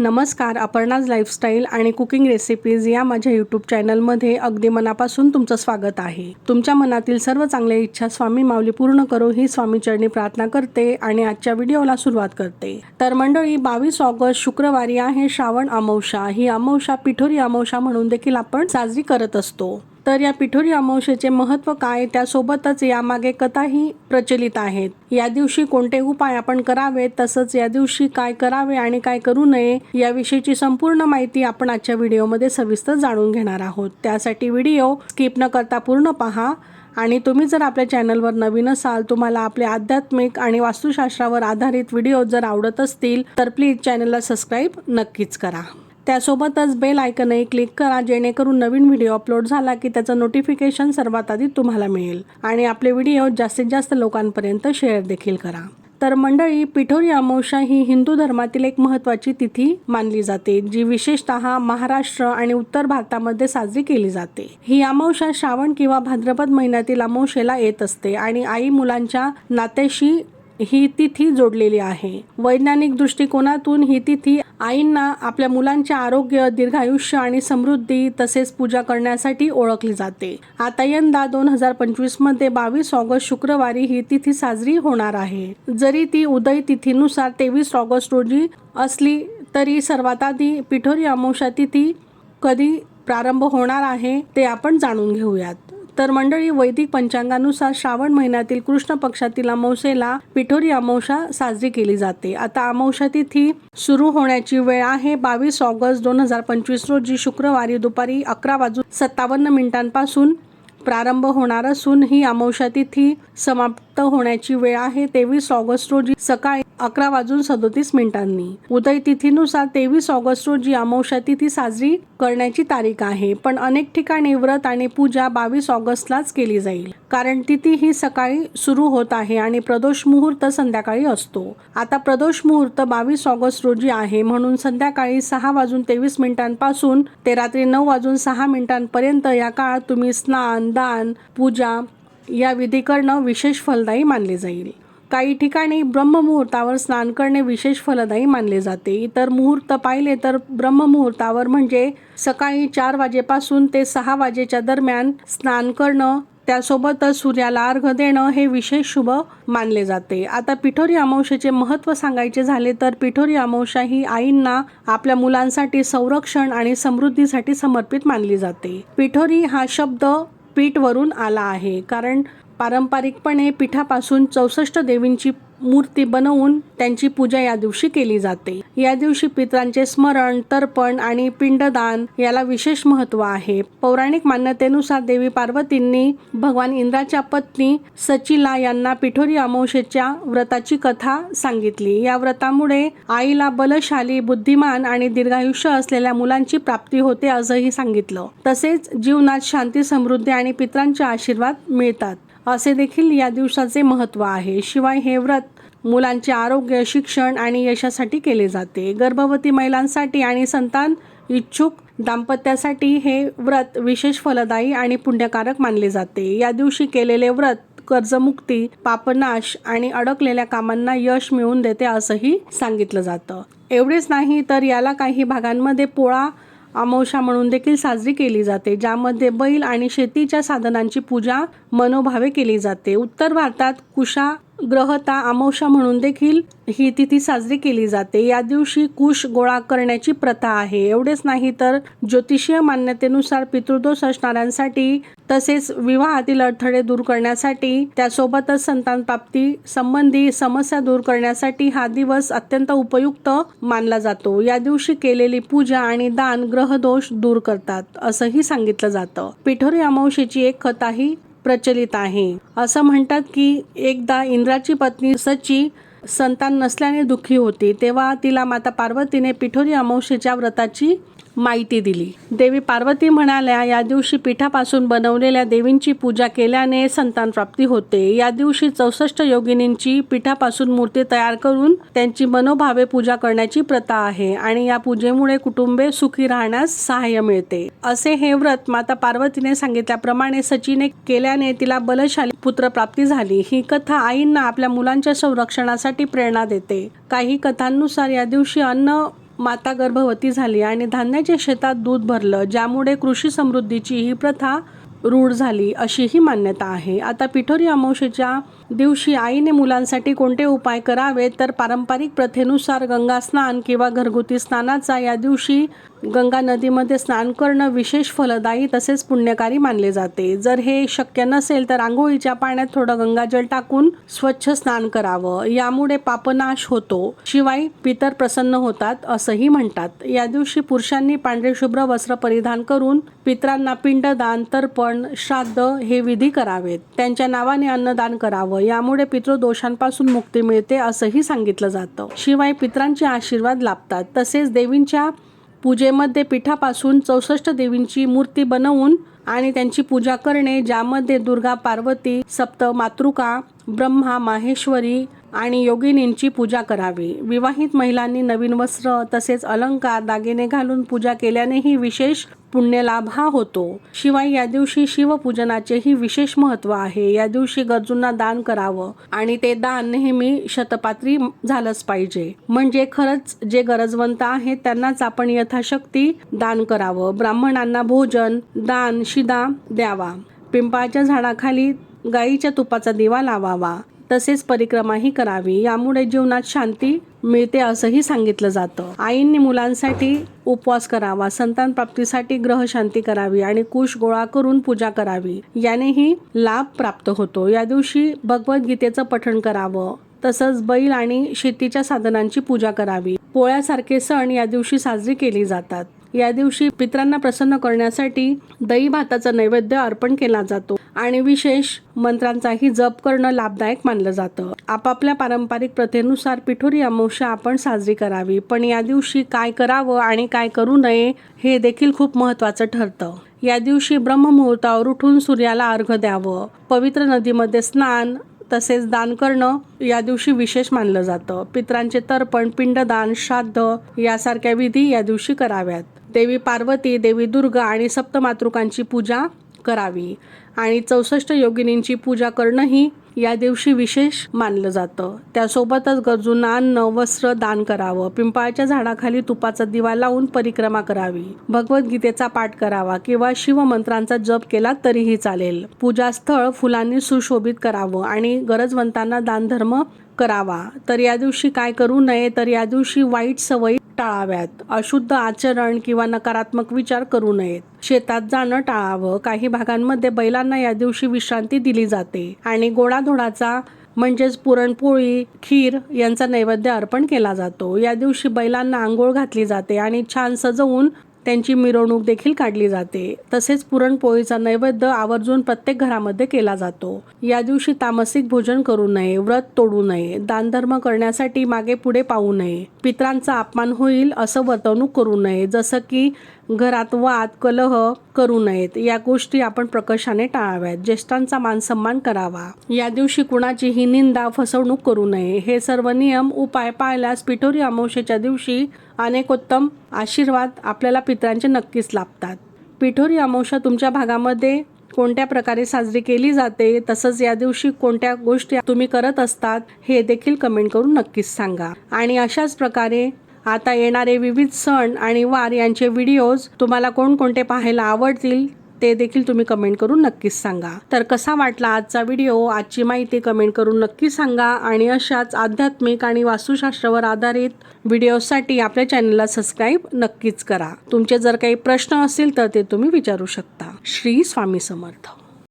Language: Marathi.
नमस्कार अपर्णाज लाईफस्टाईल आणि कुकिंग रेसिपीज या माझ्या यूट्यूब चॅनलमध्ये अगदी मनापासून तुमचं स्वागत आहे. तुमच्या मनातील सर्व चांगल्या इच्छा स्वामी माऊली पूर्ण करो ही स्वामी चरणी प्रार्थना करते आणि आजच्या व्हिडिओला सुरुवात करते. तर मंडळी बावीस ऑगस्ट शुक्रवारी आहे श्रावण अमावशा ही अमावशा पिठोरी अमावशा म्हणून देखील आपण साजरी करत असतो. तर या पिठोरी अमावस्येचे महत्त्व काय? त्यासोबतच यामागे कथाही प्रचलित आहेत. या दिवशी कोणते उपाय आपण करावेत? तसंच या दिवशी काय करावे आणि काय करू नये? याविषयीची संपूर्ण माहिती आपण आजच्या व्हिडिओमध्ये सविस्तर जाणून घेणार आहोत. त्यासाठी व्हिडिओ स्किप न करता पूर्ण पहा आणि तुम्ही जर आपल्या चॅनलवर नवीन असाल तुम्हाला आपले आध्यात्मिक आणि वास्तुशास्त्रावर आधारित व्हिडिओ जर आवडत असतील तर प्लीज चॅनलला सबस्क्राईब नक्कीच करा. त्यासोबतच बेल आयकनही क्लिक करा जेणेकरून नवीन व्हिडिओ अपलोड झाला की त्याचं नोटिफिकेशन सर्वात आधी तुम्हाला मिळेल. आणि आपले व्हिडिओ जास्तीत जास्त लोकांपर्यंत शेअर देखील करा. तर मंडळी पिठोरी अमावस्या ही हिंदू धर्मातील एक महत्त्वाची तिथी मानली जाते जी विशेषतः महाराष्ट्र आणि उत्तर भारतामध्ये साजरी केली जाते. ही अमावस्या श्रावण किंवा भाद्रपद महिन्यातील अमावस्येला येत असते आणि आई मुलांच्या नात्याशी ही तिथी जोडलेली आहे. वैज्ञानिक दृष्टिकोनातून ही तिथी आईंना आपल्या मुलांचे आरोग्य दीर्घायुष्य आणि समृद्धी तसेच पूजा करण्यासाठी ओळखली जाते. आता यंदा दोन हजार पंचवीसमध्ये बावीस ऑगस्ट शुक्रवारी ही तिथी साजरी होणार आहे. जरी ती उदय तिथीनुसार तेवीस ऑगस्ट रोजी असली तरी सर्वात आधी पिठोरी अमावस्या तिथी कधी प्रारंभ होणार आहे ते आपण जाणून घेऊयात. तर मंडळी वैदिक पंचांगानुसार श्रावण महिन्यातील कृष्ण पक्षातील अमावस्येला पिठोरी अमावस्या साजरी केली जाते. आता अमावस्या तिथी सुरू होण्याची वेळ आहे. बावीस ऑगस्ट दोन हजार पंचवीस रोजी शुक्रवारी दुपारी अकरा वाजून सत्तावन्न मिनिटांपासून प्रारंभ होणार असून ही अमावस्या तिथी समाप्त होण्याची वेळ आहे. तेवीस ऑगस्ट रोजी सकाळी अकरा वाजून सदोतीस मिनिटांनी. उदय तिथीनुसार तेवीस ऑगस्ट रोजी अमावस्या तिथी साजरी करण्याची तारीख आहे पण अनेक ठिकाणी व्रत आणि पूजा बावीस ऑगस्टलाच केली जाईल. कारण तिथी ही सकाळी सुरू होत आहे आणि प्रदोष मुहूर्त संध्याकाळी असतो. आता प्रदोष मुहूर्त बावीस ऑगस्ट रोजी आहे म्हणून संध्याकाळी सहा वाजून तेवीस मिनिटांपासून ते रात्री नऊ वाजून सहा मिनिटांपर्यंत या काळात तुम्ही स्नान दान पूजा या विधी करणं विशेष फलदायी मानले जाईल. काही ठिकाणी ब्रह्ममुहूर्तावर स्नान करणे विशेष फलदायी मानले जाते. इतर मुहूर्त पाहिले तर ब्रह्ममुहूर्तावर म्हणजे सकाळी चार वाजेपासून ते सहा वाजेच्या दरम्यान स्नान करणं त्यासोबतच सूर्याला अर्घ देणं हे विशेष शुभ मानले जाते. आता पिठोरी अमावस्येचे महत्त्व सांगायचे झाले तर पिठोरी अमावस्या ही आईंना आपल्या मुलांसाठी संरक्षण आणि समृद्धीसाठी समर्पित मानली जाते. पिठोरी हा शब्द पीठवरून आला आहे कारण पारंपरिकपणे पिठापासून चौसष्ट देवींची मूर्ती बनवून त्यांची पूजा या दिवशी केली जाते. या दिवशी पित्रांचे स्मरण तर्पण आणि पिंडदान याला विशेष महत्त्व आहे. पौराणिक मान्यतेनुसार देवी पार्वतींनी भगवान इंद्राच्या पत्नी सचिला यांना पिठोरी अमावशेच्या व्रताची कथा सांगितली. या व्रतामुळे आईला बलशाली बुद्धिमान आणि दीर्घायुष्य असलेल्या मुलांची प्राप्ती होते असंही सांगितलं. तसेच जीवनात शांती समृद्धी आणि पित्रांचे आशीर्वाद मिळतात. असे देखील या दिवसाचे महत्त्व आहे. शिवाय हे व्रत मुलांचे आरोग्य शिक्षण आणि यशासाठी केले जाते. गर्भवती महिलांसाठी आणि संतान इच्छुक दाम्पत्यासाठी हे व्रत विशेष फलदायी आणि पुण्यकारक मानले जाते. या दिवशी केलेले व्रत कर्जमुक्ती पापनाश आणि अडकलेल्या कामांना यश मिळवून देते असंही सांगितलं जातं. एवढेच नाही तर याला काही भागांमध्ये पोळा अमावस्या म्हणून देखील साजरी केली जाते ज्यामध्ये बैल आणि शेतीच्या साधनांची पूजा मनोभावे केली जाते. उत्तर भारतात कुशा ग्रहता अमावस्या म्हणून देखील ही तिथी साजरी केली जाते. या दिवशी कुश गोळा करण्याची प्रथा आहे. एवढेच नाही तर ज्योतिषीय मान्यतेनुसार पितृदोष असणाऱ्यांसाठी तसेच विवाहातील अडथळे दूर करण्यासाठी त्यासोबतच संतान प्राप्ती संबंधी समस्या दूर करण्यासाठी हा दिवस अत्यंत उपयुक्त मानला जातो. या दिवशी केलेली पूजा आणि दान ग्रहदोष दूर करतात असंही सांगितलं जातं. पिठोरी अमावशेची एक कथाही प्रचलित आहे. असं म्हणतात की एकदा इंद्राची पत्नी सची संतान नसल्याने दुःखी होती तेव्हा तिला माता पार्वतीने पिठोरी अमावस्येच्या व्रताची माहिती दिली. देवी पार्वती म्हणाल्या या दिवशी पिठापासून बनवलेल्या देवींची पूजा केल्याने संतान प्राप्ती होते. या दिवशी चौसष्ट योगिनींची पिठापासून मूर्ती तयार करून त्यांची मनोभावे पूजा करण्याची प्रथा आहे आणि या पूजेमुळे कुटुंबे सुखी राहण्यास सहाय्य मिळते. असे हे व्रत माता पार्वतीने सांगितल्याप्रमाणे सचिने केल्याने तिला बलशाली पुत्र प्राप्ती झाली. ही कथा आईंना आपल्या मुलांच्या संरक्षणासाठी प्रेरणा देते. काही कथांनुसार या दिवशी अन्न माता गर्भवती झाली आणि धान्याच्या शेतात दूध भरलं ज्यामुळे कृषी समृद्धीची ही प्रथा रूढ झाली अशीही मान्यता आहे. आता पिठोरी अमावशेच्या दिवशी आईने मुलांसाठी कोणते उपाय करावे? तर पारंपरिक प्रथेनुसार गंगा स्नान किंवा घरगुती स्नानाचा या दिवशी गंगा नदीमध्ये स्नान करणं विशेष फलदायी तसेच पुण्यकारी मानले जाते. जर हे शक्य नसेल तर आंघोळीच्या पाण्यात थोडं गंगाजल टाकून स्वच्छ स्नान करावं. यामुळे पापनाश होतो. शिवाय पितर प्रसन्न होतात असंही म्हणतात. या दिवशी पुरुषांनी पांढरे शुभ्र वस्त्र परिधान करून पित्रांना पिंडदान तर्पण श्राद्ध हे विधी करावेत. त्यांच्या नावाने अन्नदान करावं. यामुळे पितृदोषांपासून मुक्ती मिळते असंही सांगितलं जातं. शिवाय पित्रांचे आशीर्वाद लाभतात. तसेच देवींच्या पूजेमध्ये पिठापासून चौसष्ट देवींची मूर्ती बनवून आणि त्यांची पूजा करणे ज्यामध्ये दुर्गा पार्वती सप्त मातृका ब्रह्मा माहेश्वरी आणि योगिनींची पूजा करावी. विवाहित महिलांनी नवीन वस्त्र तसेच अलंकार दागिने घालून पूजा केल्यानेही विशेष पुण्यलाभ हा होतो. शिवाय या दिवशी शिवपूजनाचेही विशेष महत्त्व आहे. या दिवशी गरजूंना दान करावं आणि ते दान नेहमी शतपात्री झालंच पाहिजे. म्हणजे खरंच जे गरजवंत आहेत त्यांनाच आपण यथाशक्ती दान करावं. ब्राह्मणांना भोजन दान शिदा द्यावा. पिंपळाच्या झाडाखाली गाईच्या तुपाचा दिवा लावावा. तसेच परिक्रमाही करावी. यामुळे जीवनात शांती मिळते असंही सांगितलं जातं. आईंनी मुलांसाठी उपवास करावा संतान प्राप्तीसाठी ग्रह शांती करावी आणि कुश गोळा करून पूजा करावी. यानेही लाभ प्राप्त होतो. या दिवशी भगवद्गीतेचं पठण करावं. तसंच बैल आणि शेतीच्या साधनांची पूजा करावी. पोळ्यासारखे सण या दिवशी साजरी केली जातात. या दिवशी पित्रांना प्रसन्न करण्यासाठी दही भाताचा नैवेद्य अर्पण केला जातो. आणि विशेष मंत्रांचाही जप करणं लाभदायक मानलं जातं. आपापल्या पारंपरिक प्रथेनुसार पिठोरी अमावस्या आपण साजरी करावी पण या दिवशी काय करावं आणि काय करू नये हे देखील खूप महत्त्वाचं ठरतं. या दिवशी ब्रह्ममुहूर्तावर उठून सूर्याला अर्घ द्यावं पवित्र नदीमध्ये स्नान तसेच दान करणं या दिवशी विशेष मानलं जातं. पित्रांचे तर्पण पिंडदान श्राद्ध यासारख्या विधी या दिवशी कराव्यात. देवी पार्वती देवी दुर्गा आणि सप्तमातृकांची पूजा करावी. आणि चौसष्ट योगिनींची पूजा करणंही या दिवशी विशेष मानलं जातं. त्यासोबतच गरजूंना अन्न वस्त्र दान करावं. पिंपळाच्या झाडाखाली तुपाचा दिवा लावून परिक्रमा करावी. भगवद्गीतेचा पाठ करावा किंवा शिवमंत्रांचा जप केला तरीही चालेल. पूजास्थळ फुलांनी सुशोभित करावं आणि गरजवंतांना दानधर्म करावा. तर या दिवशी काय करू नये? तर या दिवशी वाईट सवयी टाळाव्यात. अशुद्ध आचरण किंवा नकारात्मक विचार करू नयेत. शेतात जाणं टाळावं. काही भागांमध्ये बैलांना या दिवशी विश्रांती दिली जाते. आणि गोडाधोडाचा म्हणजेच पुरणपोळी खीर यांचा नैवेद्य अर्पण केला जातो. या दिवशी बैलांना आंघोळ घातली जाते आणि छान सजवून त्यांची मिरवणूक देखील काढली जाते. तसेच पुरणपोळीचा नैवेद्य आवर्जून प्रत्येक घरामध्ये केला जातो. या दिवशी तामसिक भोजन करू नये व्रत तोडू नये दानधर्म करण्यासाठी मागे पुढे पाहू नये. पित्रांचा अपमान होईल असं वर्तवणूक करू नये. जसं की घरात वाद कलह करू नयेत. या गोष्टी आपण प्रकर्षाने टाळाव्यात. ज्येष्ठांचा मान सन्मान करावा. या दिवशी कुणाचीही निंदा फसवणूक करू नये. हे सर्व नियम उपाय पाळल्यास पिठोरी अमावस्येच्या दिवशी अनेकोत्तम आशीर्वाद आपल्याला पित्रांचे नक्कीच लाभतात. पिठोरी अमावस्या तुमच्या भागामध्ये कोणत्या प्रकारे साजरी केली जाते? तसंच या दिवशी कोणत्या गोष्टी तुम्ही करत असतात? हे देखील कमेंट करून नक्कीच सांगा. आणि अशाच प्रकारे आता येणारे विविध सण आणि वार यांचे व्हिडिओज तुम्हाला कोणकोणते पाहायला आवडतील ते देखील तुम्ही कमेंट करून नक्कीच सांगा. तर कसा वाटला आजचा व्हिडिओ आजची माहिती कमेंट करून नक्की सांगा आणि अशाच आध्यात्मिक आणि वास्तुशास्त्रावर आधारित व्हिडिओसाठी आपल्या चॅनलला सबस्क्राईब नक्कीच करा. तुमचे जर काही प्रश्न असतील तर ते तुम्ही विचारू शकता. श्री स्वामी समर्थ.